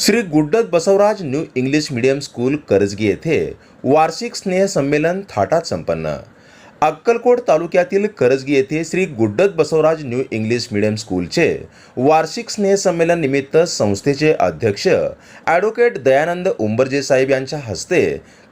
Shri Guddat Basavaraj new English medium school Karajgi येथे वार्षिक स्नेहसंमेलन थाटात संपन्न. अक्कलकोट तालुक्यातील करजगी येथे Shri Guddat Basavaraj new English medium स्कूलचे वार्षिक स्नेहसंमेलन निमित्त संस्थेचे अध्यक्ष ॲडव्होकेट दयानंद उंबरजे साहेब यांच्या हस्ते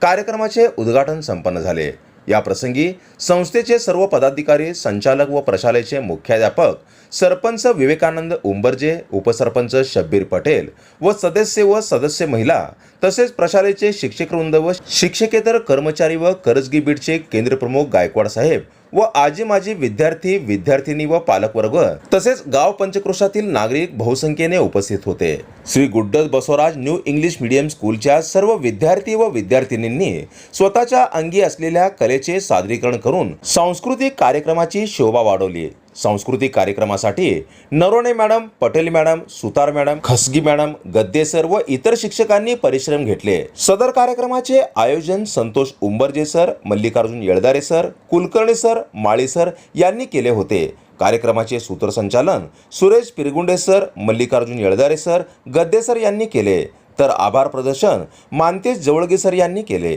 कार्यक्रमाचे उद्घाटन संपन्न झाले. या प्रसंगी संस्थेचे सर्व पदाधिकारी संचालक व प्रशालेचे मुख्याध्यापक सरपंच विवेकानंद उंबरजे उपसरपंच शब्बीर पटेल व सदस्य व सदस्य महिला तसेच प्रशालेचे शिक्षकवृंद व शिक्षकेतर कर्मचारी व करजगी बीडचे केंद्रप्रमुख गायकवाड साहेब व आजी माजी विद्यार्थी विद्यार्थिनी व पालकवर्ग तसेच गाव पंचक्रोशातील नागरिक बहुसंख्येने उपस्थित होते. Shri Guddas Basavaraj new English medium स्कूलच्या सर्व विद्यार्थी व विद्यार्थिनींनी स्वतःच्या अंगी असलेल्या कलेचे सादरीकरण करून सांस्कृतिक कार्यक्रमाची शोभा वाढवली. सांस्कृतिक कार्यक्रमासाठी Narone madam Patel madam Sutar madam Khasgi madam Gadde sir व इतर शिक्षकांनी परिश्रम घेतले. सदर कार्यक्रमाचे आयोजन Santosh Umbarje sir Mallikarjun Yeldare sir Kulkarni sir Mali sir यांनी केले होते. कार्यक्रमाचे सूत्रसंचालन Suresh Pirgunde sir Mallikarjun Yeldare sir Gadde sir यांनी केले. तर आभार प्रदर्शन मानतेश जवळगे सर यांनी केले.